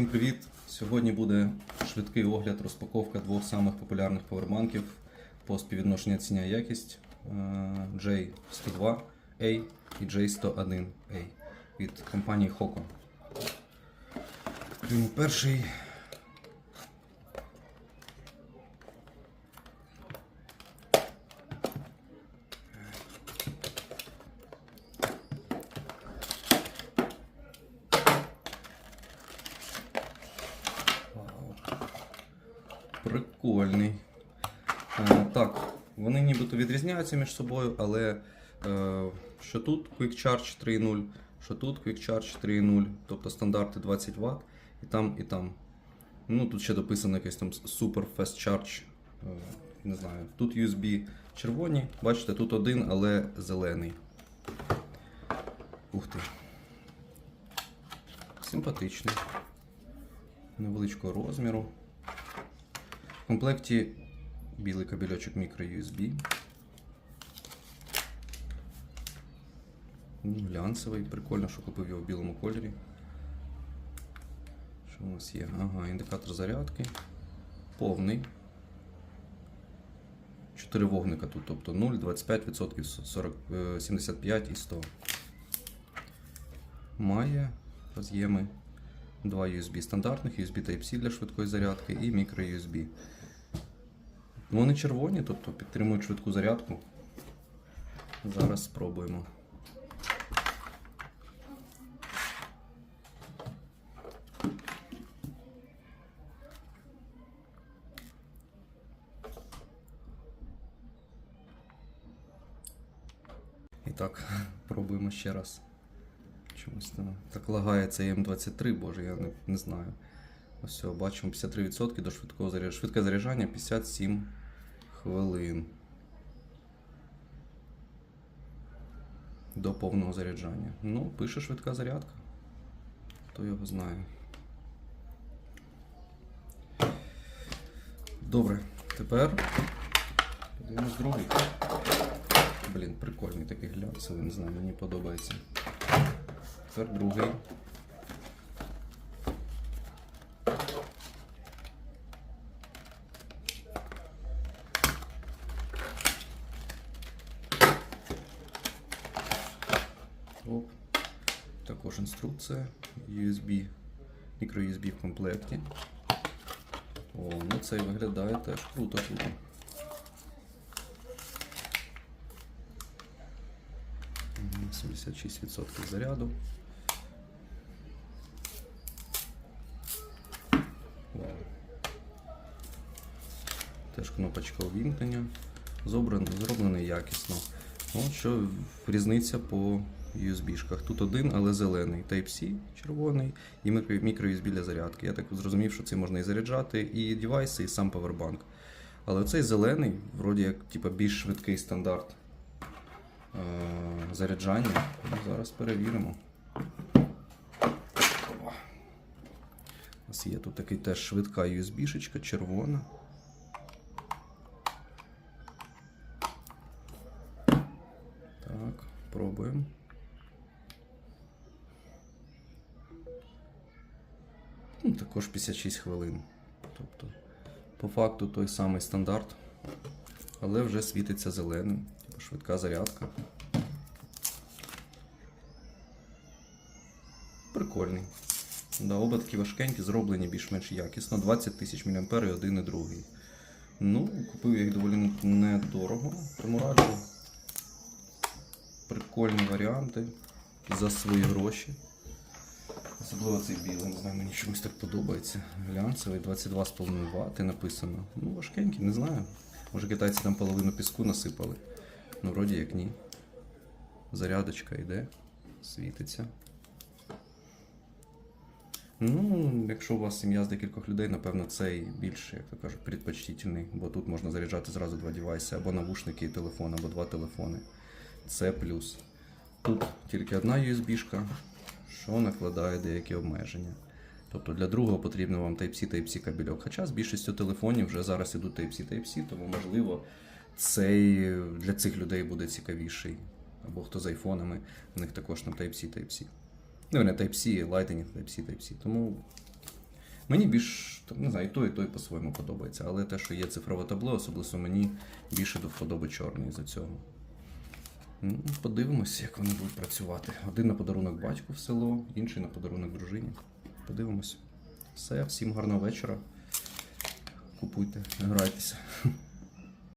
Всім привіт! Сьогодні буде швидкий огляд, розпаковка двох самих популярних повербанків по співвідношенню ціня якість е, J102A і J101A від компанії Hoco. Перший. Прикольний. Е, так, вони нібито відрізняються між собою, але е, що тут Quick Charge 3.0, що тут Quick Charge 3.0, тобто стандарти 20 Вт, і там, і там. Ну, тут ще дописано якийсь там Super Fast Charge. Е, не знаю. Тут USB червоні, бачите, тут один, але зелений. Ух ти. Симпатичний невеличкого розміру. Комплекті білий кабельочок microUSB. Ну, Глянцевий, прикольно, що купив його в білому кольорі. Що у нас є? Ага, індикатор зарядки. Повний. 4 вогника тут, тобто 0, 25%, 40, е, 75 і 100. Має роз'єми. Два USB стандартних, USB Type-C для швидкої зарядки і microUSB. Вони червоні, тобто підтримують швидку зарядку. Зараз спробуємо. І так, пробуємо ще раз. Чомусь там так лагає цей М23, боже, я не, не знаю. Ось бачимо 53% до швидкого заряджання. Швидке заряджання 57 хвилин. До повного заряджання. Ну, пише швидка зарядка. Хто його знає. Добре, тепер подивимось другий. Блін, прикольний такий глянцевий, не знаю, мені подобається. Тепер другий. Оп. Також інструкція. USB, мікро-USB в комплекті. О, ну цей виглядає теж круто круто. Мгм, 76% заряду. Вау. Теж кнопочка увімкнення. Зобраний, зроблений якісно. От що різниця по USB-шках. Тут один, але зелений. Type-C червоний і мікро- мікро-USB для зарядки. Я так зрозумів, що це можна і заряджати, і девайси, і сам павербанк. Але цей зелений, вроді як типа, більш швидкий стандарт е- заряджання. Ну, зараз перевіримо. У нас є тут такий теж швидка USB-шечка, червона. Так, пробуємо. Ну, також 56 хвилин. Тобто, по факту той самий стандарт, але вже світиться зеленим, типу швидка зарядка. Прикольний. Да, оба такі важкенькі, зроблені більш-менш якісно. 20 тисяч мА і один і другий. Ну, купив я їх доволі недорого. Тому раджу. Прикольні варіанти за свої гроші. Особливо цей білий, не знаю, мені чомусь так подобається. Глянцевий 22,5 Вт написано. Ну, важкенький, не знаю. Може китайці там половину піску насипали. Ну, вроді як ні. Зарядочка йде, світиться. Ну, якщо у вас сім'я з декількох людей, напевно, цей більш, як то кажуть, предпочтительний, бо тут можна заряджати зразу два девайси, або навушники і телефон, або два телефони. Це плюс. Тут тільки одна USB-шка, що накладає деякі обмеження. Тобто для другого потрібно вам Type-C, Type-C кабельок. Хоча з більшістю телефонів вже зараз ідуть Type-C, Type-C, тому можливо цей для цих людей буде цікавіший. Або хто з айфонами, у них також там Type-C, Type-C. Ну, не Type-C, Lightning, Type-C, Type-C. Тому Мені більш не знаю, і той, і той по-своєму подобається, але те, що є цифрове табло, особливо мені більше до вподоби чорний з цього. Ну, подивимося, як вони будуть працювати. Один на подарунок батьку в село, інший на подарунок дружині. Подивимося. Все, всім гарного вечора. Купуйте, грайтеся.